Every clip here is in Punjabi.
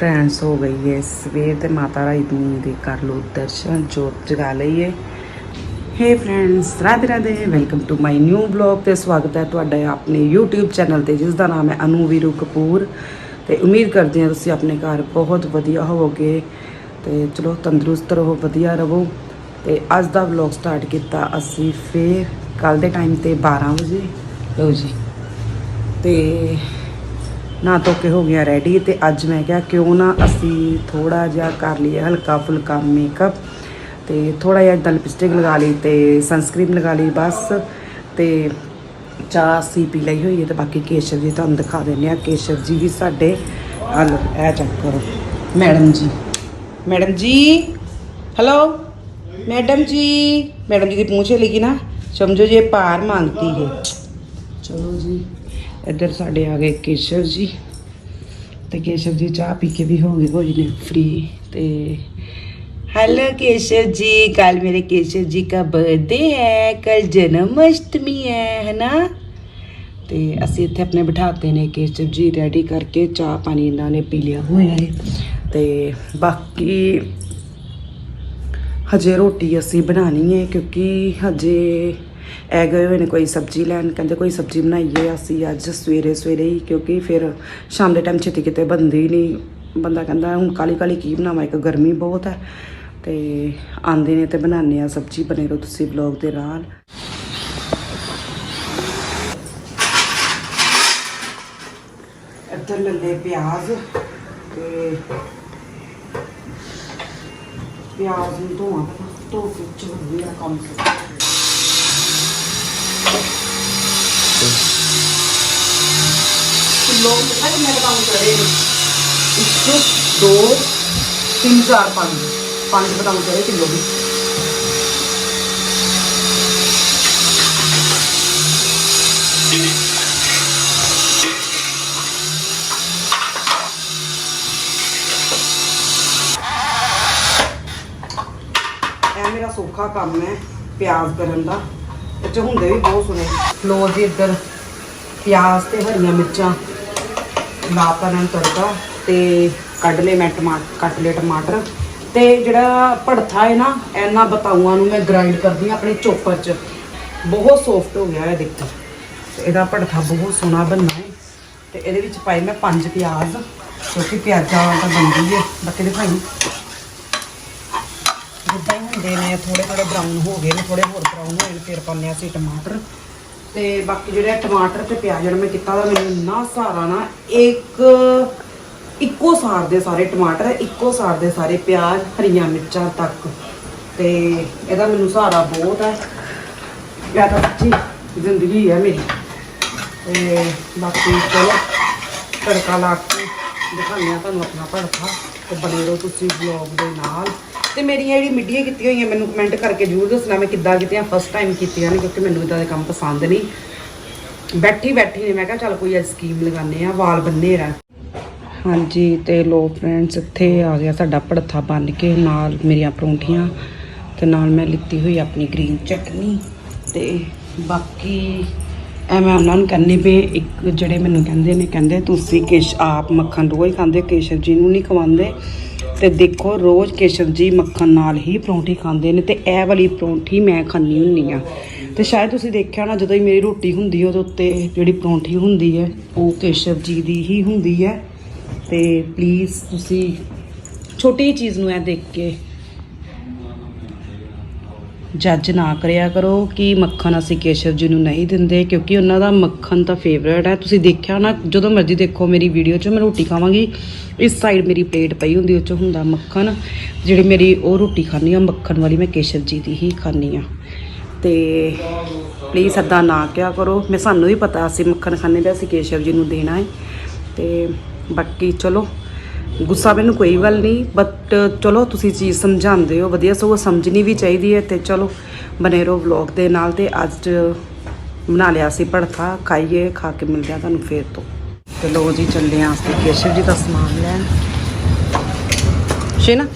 ਫਰੈਂਡਸ ਹੋ ਗਈ ਹੈ ਸਵੇਰ ਤੇ ਮਾਤਾ ਰਾਣੀ ਦੇ ਕਰ ਲੋ ਦਰਸ਼ਨ, ਜੋਤ ਜਗਾ ਲਈਏ hey friends Radhe Radhe welcome to my new blog ਤੇ ਸਵਾਗਤ ਹੈ ਤੁਹਾਡਾ ਆਪਣੇ YouTube ਚੈਨਲ ਤੇ ਜਿਸ ਦਾ ਨਾਮ ਹੈ ਅਨੂ ਵੀਰੂ ਕਪੂਰ। ਤੇ ਉਮੀਦ ਕਰਦੇ ਹਾਂ ਤੁਸੀਂ ਆਪਣੇ ਘਰ ਬਹੁਤ ਵਧੀਆ ਹੋਵੋਗੇ। ਤੇ ਚਲੋ ਤੰਦਰੁਸਤ ਰਹੋ, ਵਧੀਆ ਰਹੋ। ਤੇ ਅੱਜ ਦਾ ਵਲੌਗ ਸਟਾਰਟ ਕੀਤਾ ਅਸੀਂ ਫੇਰ ਕੱਲ ਦੇ ਟਾਈਮ ਤੇ 12 ਵਜੇ। ਲਓ ਜੀ। ਤੇ ਨਾ ਧੋ ਕੇ ਹੋ ਗਿਆ ਰੈਡੀ ਤੇ ਅੱਜ ਮੈਂ ਕਿਹਾ ਕਿਉਂ ਨਾ ਅਸੀਂ ਥੋੜਾ ਜਿਹਾ ਕਰ ਲਈਏ ਹਲਕਾ ਫੁਲਕਾ ਮੇਕਅਪ ਤੇ ਥੋੜਾ ਜਿਹਾ ਏਦਾਂ ਲਿਪਸਟਿਕ ਲਗਾ ਲਈ ਤੇ ਸਨਸਕ੍ਰੀਨ ਲਗਾ ਲਈ ਬਸ ਤੇ ਚਾਹ ਅਸੀਂ ਪੀ ਲਈ ਹੋਈ ਹੈ ਤੇ ਬਾਕੀ ਕੇਸ਼ਵ ਜੀ ਤੁਹਾਨੂੰ ਦਿਖਾ ਦਿੰਦੇ ਆ ਕੇਸ਼ਵ ਜੀ ਵੀ ਸਾਡੇ ਹਲ ਇਹ ਚੈੱਕ ਕਰੋ madam ji madam ji hello madam ji madam ji की पूछे लेकिन ना समझो ये पार मांगती है ਚਲੋ ਜੀ ਇੱਧਰ ਸਾਡੇ ਆ ਗਏ ਕੇਸ਼ਵ ਜੀ ਤੇ ਕੇਸ਼ਵ ਜੀ ਚਾਹ ਪੀ ਕੇ ਵੀ ਹੋ ਗਏ ਹੋ ਜੀ ਫ੍ਰੀ ਤੇ हेलो केशव जी कल मेरे केशव जी का बर्थडे है कल जन्माष्टमी है है ना ਤੇ ਅਸੀਂ ਇੱਥੇ ਆਪਣੇ ਬਿਠਾਤੇ ਨੇ ਕੇਸ਼ਵ ਜੀ ਰੈਡੀ ਕਰਕੇ ਚਾਹ ਪਾਣੀ ਇਹਨਾਂ ਨੇ ਪੀ ਲਿਆ ਹੋਇਆ ਹੈ ਤੇ ਬਾਕੀ ਹਜੇ ਰੋਟੀ ਅਸੀਂ ਬਣਾਣੀ ਹੈ ਕਿਉਂਕਿ ਹਜੇ ਐ ਗਏ ਹੋਏ ਨੇ ਕੋਈ ਸਬਜ਼ੀ ਲੈਣ, ਕਹਿੰਦੇ ਕੋਈ ਸਬਜ਼ੀ ਬਣਾਈਏ ਅਸੀਂ ਅੱਜ ਸਵੇਰੇ ਸਵੇਰੇ ਹੀ, ਕਿਉਂਕਿ ਫਿਰ ਸ਼ਾਮ ਦੇ ਟਾਈਮ ਛੇਤੀ ਕਿਤੇ ਬਣਦੀ ਨਹੀਂ। ਬੰਦਾ ਕਹਿੰਦਾ ਹੁਣ ਕਾਲੀ ਕਾਲੀ ਕੀ ਬਣਾਵਾਂ, ਇੱਕ ਗਰਮੀ ਬਹੁਤ ਹੈ। ਤੇ ਆਂਦੇ ਨੇ ਤੇ ਬਣਾਉਂਦੇ ਆ ਸਬਜ਼ੀ ਬਣੇ ਰਹੋ ਤੁਸੀਂ ਵਲੌਗ ਦੇ ਨਾਲ। ਇੱਧਰ ਲੱਲੇ ਪਿਆਜ਼ ਤੇ ਪਿਆਜ਼ ਨੂੰ ਧੋਣਾ ਧੋ ਕੇ ਚੁੱਲ੍ਹੇ ਦਾ ਕੰਮ ਕਰਨਾ ਕਿਲੋ ਕਿੰਨਾ ਕਿੰਨਾ ਦਾ ਕੰਮ ਕਰੇ ਇੱਕ ਦੋ ਤਿੰਨ ਚਾਰ ਪੰਜ ਪੰਜ ਬਦਾਮ ਕਰੇ ਕਿਲੋ ਦੀ ਇਹ ਮੇਰਾ ਸੌਖਾ ਕੰਮ ਹੈ ਪਿਆਜ਼ ਕਰਨ ਦਾ। ਇਹ 'ਚ ਹੁੰਦੇ ਵੀ ਬਹੁਤ ਸੋਹਣੇ। ਲੋ ਜੀ ਇੱਧਰ ਪਿਆਜ਼ ਤੇ ਹਰੀਆਂ ਮਿਰਚਾਂ। ਲਾ ਕਰਨ ਤੜਕਾ ਤੇ ਕੱਢ ਲਏ ਮੈਂ ਟਮਾਟਰ ਕੱਟ ਲਏ ਟਮਾਟਰ। ਤੇ ਜਿਹੜਾ ਭੜਥਾ ਹੈ ਨਾ, ਇਹਨਾਂ ਬਤਾਊਆਂ ਨੂੰ ਮੈਂ ਗ੍ਰਾਈਂਡ ਕਰਦੀ ਹਾਂ ਆਪਣੇ ਚੋਪਰ 'ਚ। ਬਹੁਤ ਸੌਫਟ ਹੋ ਗਿਆ ਹੈ ਦੇਖੋ। ਇਹਦਾ ਭੜਥਾ ਬਹੁਤ ਸੋਹਣਾ ਬਣਨਾ ਹੈ। ਤੇ ਇਹਦੇ ਵਿੱਚ ਪਾਈ ਮੈਂ ਪੰਜ ਪਿਆਜ਼। ਕਿਉਂਕਿ ਪਿਆਜ਼ਾਂ ਤਾਂ ਬਣਦੀ ਹੈ। ਬਾਕੀ ਭਾਈ ਜਿੱਦਾਂ ਹੁੰਦੇ ਨੇ ਥੋੜੇ ਥੋੜੇ ਬਰਾਊਨ ਹੋ ਗਏ ਨੇ ਥੋੜੇ ਹੋਰ ਬਰਾਊਨ ਹੋਏ ਨੇ, ਫਿਰ ਪਾਉਂਦੇ ਹਾਂ ਅਸੀਂ ਟਮਾਟਰ। ਤੇ ਬਾਕੀ ਜਿਹੜੇ ਟਮਾਟਰ ਤੇ ਪਿਆਜ਼ ਜਿਹੜਾ ਮੈਂ ਕੀਤਾ ਦਾ ਮੈਨੂੰ ਇੰਨਾ ਸਹਾਰਾ ਨਾ, ਇੱਕ, ਇੱਕੋ ਸਾਰ ਦੇ ਸਾਰੇ ਟਮਾਟਰ, ਇੱਕੋ ਸਾਰ ਦੇ ਸਾਰੇ ਪਿਆਜ਼, ਹਰੀਆਂ ਮਿਰਚਾਂ ਤੱਕ। ਤੇ ਇਹਦਾ ਮੈਨੂੰ ਸਹਾਰਾ ਬਹੁਤ ਹੈ। ਜਾਂ ਤਾਂ ਸੱਚੀ ਜ਼ਿੰਦਗੀ ਹੈ ਮੇਰੀ। ਤੇ ਬਾਕੀ ਚਲੋ, ਤੜਕਾ ਲਾ ਕੇ ਦਿਖਾਉਂਦੇ ਹਾਂ ਤੁਹਾਨੂੰ ਆਪਣਾ ਭੜਥਾ ਤੇ ਬਣੇ ਰਹੋ ਤੁਸੀਂ ਵਲੌਗ ਦੇ ਨਾਲ। ਤੇ ਮੇਰੀਆਂ ਜਿਹੜੀ ਮਿੱਡੀਆਂ ਕੀਤੀਆਂ ਹੋਈਆਂ, ਮੈਨੂੰ ਕਮੈਂਟ ਕਰਕੇ ਜਰੂਰ ਦੱਸਣਾ ਮੈਂ ਕਿੱਦਾਂ ਕੀਤੀਆਂ ਫਸਟ ਟਾਈਮ ਕੀਤੀਆਂ ਨੇ, ਕਿਉਂਕਿ ਮੈਨੂੰ ਇਦਾਂ ਦੇ ਕੰਮ ਪਸੰਦ ਨਹੀਂ। ਬੈਠੀ ਬੈਠੀ ਨੇ, ਮੈਂ ਕਿਹਾ ਚੱਲ ਕੋਈ ਸਕੀਮ ਲਗਾਉਂਦੇ ਆ ਵਾਲ ਬੰਨੇ ਰਹਿ ਹਾਂਜੀ, ਤੇ ਲੋ ਫਰੈਂਡਸ ਇੱਥੇ ਆ ਗਿਆ ਸਾਡਾ ਭੜਥਾ ਬਣ ਕੇ, ਨਾਲ ਮੇਰੀਆਂ ਪਰੌਂਠੀਆਂ, ਤੇ ਨਾਲ ਮੈਂ ਲਿੱਤੀ ਹੋਈ ਆਪਣੀ ਗ੍ਰੀਨ ਚਟਨੀ। ਤੇ ਬਾਕੀ ਐ ਮੈਂ ਉਹਨਾਂ ਨੂੰ ਕਹਿੰਦੀ ਵੀ ਇੱਕ ਜਿਹੜੇ ਮੈਨੂੰ ਕਹਿੰਦੇ ਨੇ, ਕਹਿੰਦੇ ਤੁਸੀਂ ਕੇਸ਼ ਆਪ ਮੱਖਣ ਰੋਜ਼ ਖਾਂਦੇ, ਕੇਸ਼ਵ ਜੀ ਨੂੰ ਨਹੀਂ ਖਵਾਉਂਦੇ। ਤੇ ਦੇਖੋ, ਰੋਜ਼ ਕੇਸ਼ਵ ਜੀ ਮੱਖਣ ਨਾਲ ਹੀ ਪਰੌਂਠੀ ਖਾਂਦੇ ਨੇ ਤੇ ਇਹ ਵਾਲੀ ਪਰੌਂਠੀ ਮੈਂ ਖਾਂਦੀ ਹੁੰਨੀ ਆ ਤੇ ਸ਼ਾਇਦ ਤੁਸੀਂ ਦੇਖਿਆ ਹੋਣਾ, ਜਦੋਂ ਹੀ ਮੇਰੀ ਰੋਟੀ ਹੁੰਦੀ ਉਹਦੇ ਉੱਤੇ ਜਿਹੜੀ ਪਰੌਂਠੀ ਹੁੰਦੀ ਹੈ, ਉਹ ਕੇਸ਼ਵ ਜੀ ਦੀ ਹੀ ਹੁੰਦੀ ਹੈ। ਤੇ ਪਲੀਜ਼ ਤੁਸੀਂ ਛੋਟੀ ਜਿਹੀ ਚੀਜ਼ ਨੂੰ ਇਹ ਦੇਖ ਕੇ ਜੱਜ ਨਾ ਕਰਿਆ ਕਰੋ ਕਿ ਮੱਖਣ ਅਸੀਂ ਕੇਸ਼ਵ ਜੀ ਨੂੰ ਨਹੀਂ ਦਿੰਦੇ, ਕਿਉਂਕਿ ਉਹਨਾਂ ਦਾ ਮੱਖਣ ਤਾਂ ਫੇਵਰੇਟ ਹੈ। ਤੁਸੀਂ ਦੇਖਿਆ ਨਾ ਜਦੋਂ ਮਰਜ਼ੀ ਦੇਖੋ ਮੇਰੀ ਵੀਡੀਓ 'ਚ, ਮੈਂ ਰੋਟੀ ਖਾਵਾਂਗੀ। ਇਸ ਸਾਈਡ ਮੇਰੀ ਪਲੇਟ ਪਈ ਹੁੰਦੀ, ਉਹ 'ਚ ਹੁੰਦਾ ਮੱਖਣ। ਜਿਹੜੀ ਮੇਰੀ ਉਹ ਰੋਟੀ ਖਾਂਦੀ ਆ ਮੱਖਣ ਵਾਲੀ ਮੈਂ ਕੇਸ਼ਵ ਜੀ ਦੀ ਹੀ ਖਾਂਦੀ ਆ ਤੇ ਪਲੀਜ਼ ਅੱਦਾ ਨਾ ਕਿਹਾ ਕਰੋ। ਮੈਂ, ਸਾਨੂੰ ਵੀ ਪਤਾ ਅਸੀਂ ਮੱਖਣ ਖਾਂਦੇ ਤੇ ਅਸੀਂ ਕੇਸ਼ਵ ਜੀ ਨੂੰ ਦੇਣਾ ਹੈ। ਤੇ ਬਾਕੀ ਚਲੋ ਗੁੱਸਾ ਮੈਨੂੰ ਕੋਈ ਗੱਲ ਨਹੀਂ ਬਟ ਚਲੋ ਤੁਸੀਂ ਚੀਜ਼ ਸਮਝਾਉਂਦੇ ਹੋ, ਵਧੀਆ, ਸਗੋਂ ਸਮਝਣੀ ਵੀ ਚਾਹੀਦੀ ਹੈ ਤੇ ਚਲੋ ਬਨੇ ਰਹੋ ਵਲੌਗ ਦੇ ਨਾਲ ਤੇ ਅੱਜ ਬਣਾ ਲਿਆ ਸੀ ਭੜਥਾ, ਖਾਈਏ, ਖਾ ਕੇ ਮਿਲਦੇ ਆ ਤੁਹਾਨੂੰ ਫੇਰ ਤੋਂ। ਤੇ ਲੋ ਜੀ, ਚੱਲੇ ਆਂ ਅਸੀਂ ਕੇਸ਼ਵ ਜੀ ਦਾ ਸਮਾਨ ਲੈਣ। ਸ਼ੇਨਾ,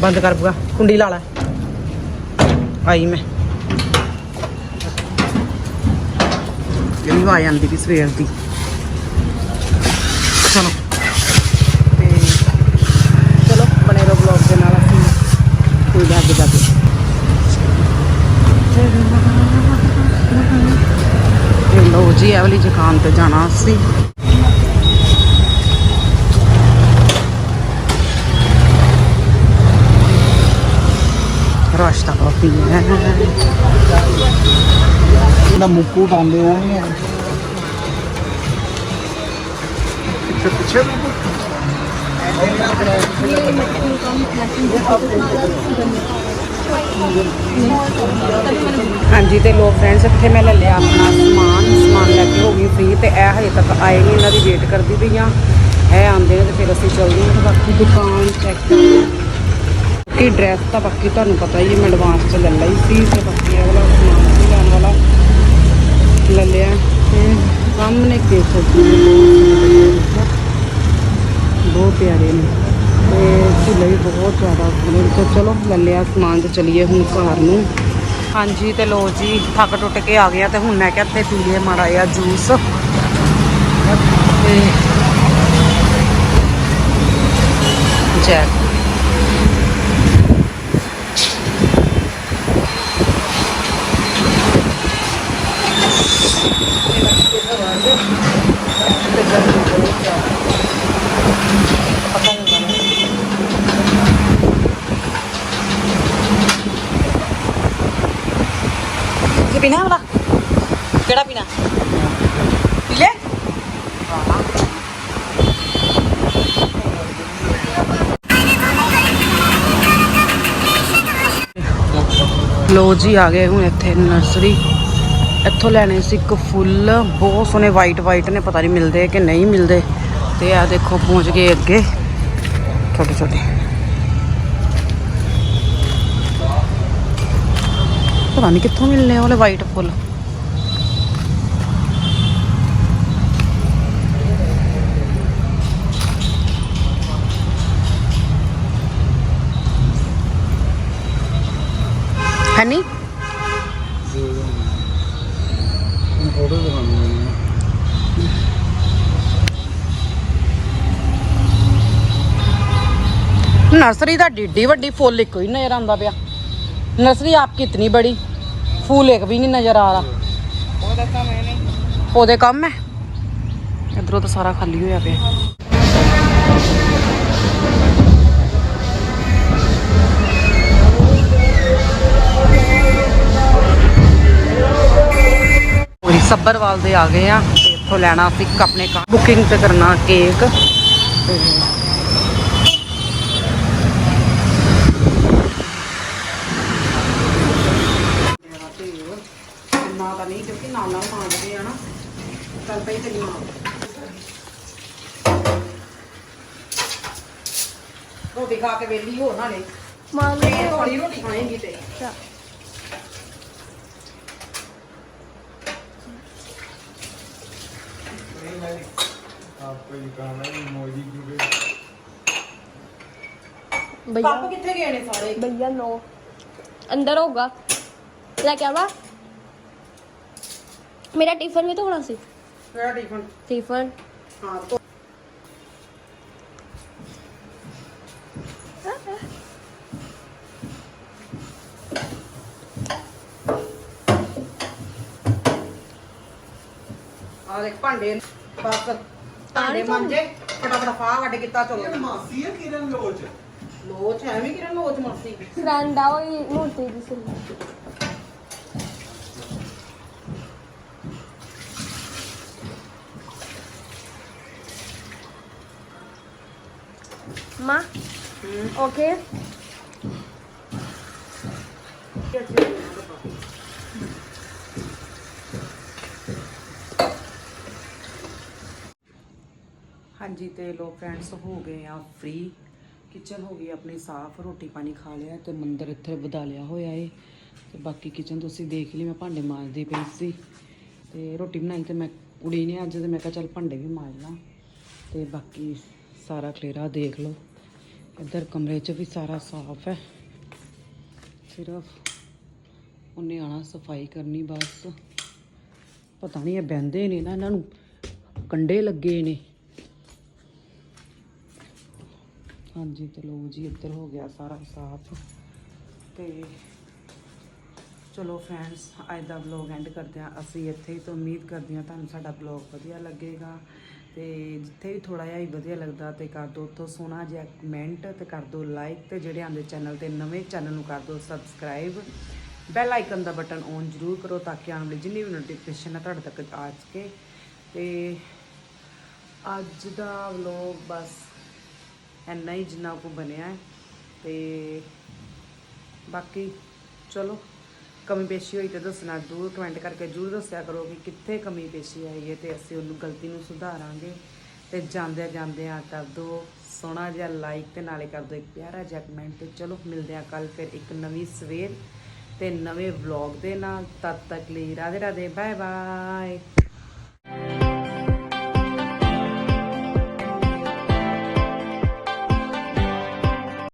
ਬੰਦ ਕਰ ਬੁਗਾ ਕੁੰਡੀ ਲਾ ਲੈ। ਆਈ ਮੈਂ। ਇਹ ਆ ਜਾਂਦੀ ਵੀ ਸਵੇਰ ਦੀ ਚਲੋ ਤੇ ਇਹ ਵਾਲੀ ਦੁਕਾਨ ਤੇ ਜਾਣਾ ਸੀ। ਰਸ਼ ਤਾਂ ਕਾਫੀ ਹੈ। ਨਾ ਮੁੱਕੂ ਡਾਂਦੇ ਆ ਨਹੀਂ ਪਿੱਛੇ ਪਿੱਛੇ ਹਾਂਜੀ, ਤੇ ਲੋ ਫਰੈਂਡਸ ਇੱਥੇ ਮੈਂ ਲੈ ਲਿਆ ਆਪਣਾ ਸਮਾਨ ਸਮਾਨ ਲੈ ਕੇ ਹੋ ਗਈ ਫ੍ਰੀ ਤੇ ਇਹ ਹਜੇ ਤੱਕ ਆਏ ਨਹੀਂ ਇਹਨਾਂ ਦੀ ਵੇਟ ਕਰਦੀ ਪਈ ਆ। ਇਹ ਆਉਂਦੇ ਨੇ ਤੇ ਫਿਰ ਅਸੀਂ ਚੱਲਦੇ ਹਾਂ ਤੇ ਬਾਕੀ ਦੁਕਾਨ ਚੈੱਕ ਕਿ ਡਰੈਸ ਤਾਂ ਬਾਕੀ ਤੁਹਾਨੂੰ ਪਤਾ ਹੀ ਹੈ, ਮੈਂ ਐਡਵਾਂਸ 'ਚ ਲੈ ਲਈ ਸੀ ਤੇ ਬਾਕੀ ਇਹ ਸਮਾਨ ਵੀ ਲੈਣ ਵਾਲਾ ਲੈ ਲਿਆ। ਤੇ ਸਾਹਮਣੇ ਦੇਖ ਸਕਦੇ ਬਹੁਤ ਪਿਆਰੇ ਨੇ। ਤੇ ਝੂਲੇ ਵੀ ਬਹੁਤ ਜ਼ਿਆਦਾ ਸੋਹਣੇ ਤੇ ਚਲੋ ਲੈ ਲਿਆ ਸਮਾਨ ਤੇ ਚਲੀਏ ਹੁਣ ਘਰ ਨੂੰ। ਹਾਂਜੀ ਤੇ ਲੋ ਜੀ, ਥੱਕ ਟੁੱਟ ਕੇ ਆ ਗਿਆ ਤੇ ਹੁਣ ਮੈਂ ਕਿਹਾ ਇੱਥੇ ਪੀ ਲਈਏ ਮਾੜਾ ਜਿਹਾ ਜੂਸ। ਤੇ ਜੈ। ਪੀਣਾ ਵਾਲਾ? ਕਿਹੜਾ ਪੀਣਾ? ਪੀ ਲੈ। ਲੋ ਜੀ, ਆ ਗਏ ਹੁਣ ਇੱਥੇ ਨਰਸਰੀ। ਇੱਥੋਂ ਲੈਣੇ ਸੀ ਇੱਕ ਫੁੱਲ। ਬਹੁਤ ਸੋਹਣੇ ਵਾਈਟ ਵਾਈਟ ਨੇ, ਪਤਾ ਨਹੀਂ ਮਿਲਦੇ ਕਿ ਨਹੀਂ ਮਿਲਦੇ। ਤੇ ਆ ਦੇਖੋ, ਪਹੁੰਚ ਗਏ ਅੱਗੇ। ਛੋਟੇ ਛੋਟੇ ਪਤਾ ਨਹੀਂ ਕਿੱਥੋਂ ਮਿਲਨੇ ਉਹਲੇ ਵਾਈਟ ਫੁੱਲ। ਹਨੀ? ਫੋਟੋ ਦਿਖਾਉਣੀ ਨਰਸਰੀ ਦਾ ਡੀਡੀ ਵੱਡੀ ਫੁੱਲ ਇੱਕੋ ਹੀ ਨਜ਼ਰ ਆਉਂਦਾ ਪਿਆ। नर्सरी आपकी इतनी बड़ी फूल एक भी नहीं नज़र आ रहा पौधे कम है इधरों तो सारा खाली होया पे ਸੱਬਰਵਾਲ ਦੇ ਆ ਗਏ ਆ ਇੱਥੋਂ ਲੈਣਾ ਸੀ ਆਪਣੇ ਬੁਕਿੰਗ ਤੇ ਕਰਨਾ ਕੇਕ ਤੇ ਰੋਟੀ ਖਾ ਕੇ ਵੇਲੀ ਹੋ ਨਾਲੇ ਮਾਂ ਤੇ ਥੋੜੀ ਰੋਟੀ ਖਾਏਂਗੀ ਤੇ ਆਪਕੋ ਦੁਕਾਨ ਹੈ ਮੋਦੀ ਜੀ भैया ਕੱਪ ਕਿੱਥੇ ਗਏ ਨੇ ਸਾਰੇ भैया नो अंदर होगा क्या क्या हुआ मेरा टिफिन भी तो होना सी ਕਿਹੜਾ ਟਿਫਨ टिफिन ਹਾਂ ਤੋ ਆ ਦੇਖ ਭਾਂਡੇ ਬਸ। ਭਾਂਡੇ ਮੰਜੇ ਫਟਾਫਟ ਫਾ ਵੱਡ ਕੀਤਾ ਚਲੋ ਮਾਸੀ ਹੈ ਕਿਰਨ ਲੋਚ? ਲੋਚ ਹੈ ਵੀ ਕਿਰਨ ਲੋਚ ਮਾਸੀ। ਫਰੈਂਡ ਆ ਉਹ ਮੂਰਤੀ ਦੀ ਸੀ ਮਾਂ ਓਕੇ। ਹਾਂਜੀ, ਤੇ ਲੋ ਫਰੈਂਡਸ ਹੋ ਗਏ ਆ ਫ੍ਰੀ ਕਿਚਨ ਹੋ ਗਈ ਆਪਣੀ ਸਾਫ਼, ਰੋਟੀ ਪਾਣੀ ਖਾ ਲਿਆ ਤੇ ਮੰਦਰ ਇੱਥੇ ਵਧਾ ਲਿਆ ਹੋਇਆ ਏ। ਤੇ ਬਾਕੀ ਕਿਚਨ ਤੁਸੀਂ ਦੇਖ ਲਈ, ਮੈਂ ਭਾਂਡੇ ਮਾਂਜਦੀ ਪਈ ਸੀ। ਤੇ ਰੋਟੀ ਬਣਾਈ ਤੇ ਮੈਂ ਕੁੜੀ ਨੇ ਅੱਜ ਤੇ ਮੈਂ ਕਿਹਾ ਚੱਲ ਭਾਂਡੇ ਵੀ ਮਾਂਜ ਲਾਂ। ਤੇ ਬਾਕੀ ਸਾਰਾ ਖਲੇਰਾ ਦੇਖ ਲਓ। ਇੱਧਰ ਕਮਰੇ 'ਚ ਵੀ ਸਾਰਾ ਸਾਫ਼ ਹੈ। ਸਿਰਫ ਉਹਨੇ ਆਣਾ ਸਫ਼ਾਈ ਕਰਨੀ ਬਸ। ਪਤਾ ਨਹੀਂ ਇਹ ਬਹਿੰਦੇ ਨੇ ਨਾ ਇਹਨਾਂ ਨੂੰ ਕੰਡੇ ਲੱਗੇ ਨੇ। ਹਾਂਜੀ, ਤੇ ਲੋ ਜੀ, ਇੱਧਰ ਹੋ ਗਿਆ ਸਾਰਾ ਸਾਫ਼। ਤੇ ਚਲੋ ਫਰੈਂਡਸ ਅੱਜ ਦਾ ਵਲੌਗ ਐਂਡ ਕਰਦੇ ਹਾਂ। ਅਸੀਂ ਇੱਥੇ ਹੀ ਤੋਂ ਉਮੀਦ ਕਰਦੇ ਹਾਂ ਤੁਹਾਨੂੰ ਸਾਡਾ ਵਲੌਗ ਵਧੀਆ ਲੱਗੇਗਾ। ਤੇ ਜਿੱਥੇ ਵੀ ਥੋੜਾ ਜਿਹਾ ਹੀ ਵਧੀਆ ਲੱਗਦਾ ਤੇ ਕਰ ਦਿਓ ਉੱਥੋਂ ਸੋਹਣਾ ਜਿਹਾ ਕਮੈਂਟ ਤੇ ਕਰ ਦਿਓ ਲਾਈਕ ਤੇ ਜਿਹੜੇ ਆਂਦੇ ਚੈਨਲ ਤੇ ਨਵੇਂ ਚੈਨਲ ਨੂੰ ਕਰ ਦਿਓ ਸਬਸਕ੍ਰਾਈਬ ਬੈਲ ਆਈਕਨ ਦਾ ਬਟਨ ਔਨ ਜ਼ਰੂਰ ਕਰੋ ਤਾਂ ਕਿ ਆਉਣ ਵਾਲੀ ਜਿੰਨੀ ਵੀ ਨੋਟੀਫਿਕੇਸ਼ਨ ਹੈ ਤੁਹਾਡੇ ਤੱਕ ਆ ਸਕੇ। ਤੇ ਅੱਜ ਦਾ ਵਲੌਗ ਬਸ ਇੰਨਾ ਹੀ ਜਿੰਨਾ ਕੋ ਬਣਿਆ ਹੈ। ਤੇ ਬਾਕੀ ਚਲੋ, ਕਮੀ ਪੇਸ਼ੀ ਹੋਈ ਤੇ ਦੱਸਣਾ, ਜ਼ਰੂਰ ਕਮੈਂਟ ਕਰਕੇ ਜ਼ਰੂਰ ਦੱਸਿਆ ਕਰੋ ਕਿ ਕਿੱਥੇ ਕਮੀ ਪੇਸ਼ੀ ਆਈ ਹੈ ਤੇ ਅਸੀਂ ਉਹਨੂੰ ਗਲਤੀ ਨੂੰ ਸੁਧਾਰਾਂਗੇ। ਤੇ ਜਾਂਦਿਆਂ ਜਾਂਦਿਆਂ ਕਰ ਦਿਓ, ਸੋਹਣਾ ਜਿਹਾ ਲਾਈਕ ਤੇ ਨਾਲੇ ਕਰ ਦਿਓ ਇੱਕ ਪਿਆਰਾ ਜਿਹਾ ਕਮੈਂਟ ਤੇ ਚਲੋ, ਮਿਲਦੇ ਆ ਕੱਲ ਫਿਰ ਇੱਕ ਨਵੀਂ ਸਵੇਰ ਤੇ ਨਵੇਂ ਵਲੌਗ ਦੇ ਨਾਲ। ਤਦ ਤੱਕ ਲਈ ਰਾਧੇ ਰਾਧੇ ਬਾਏ ਬਾਏ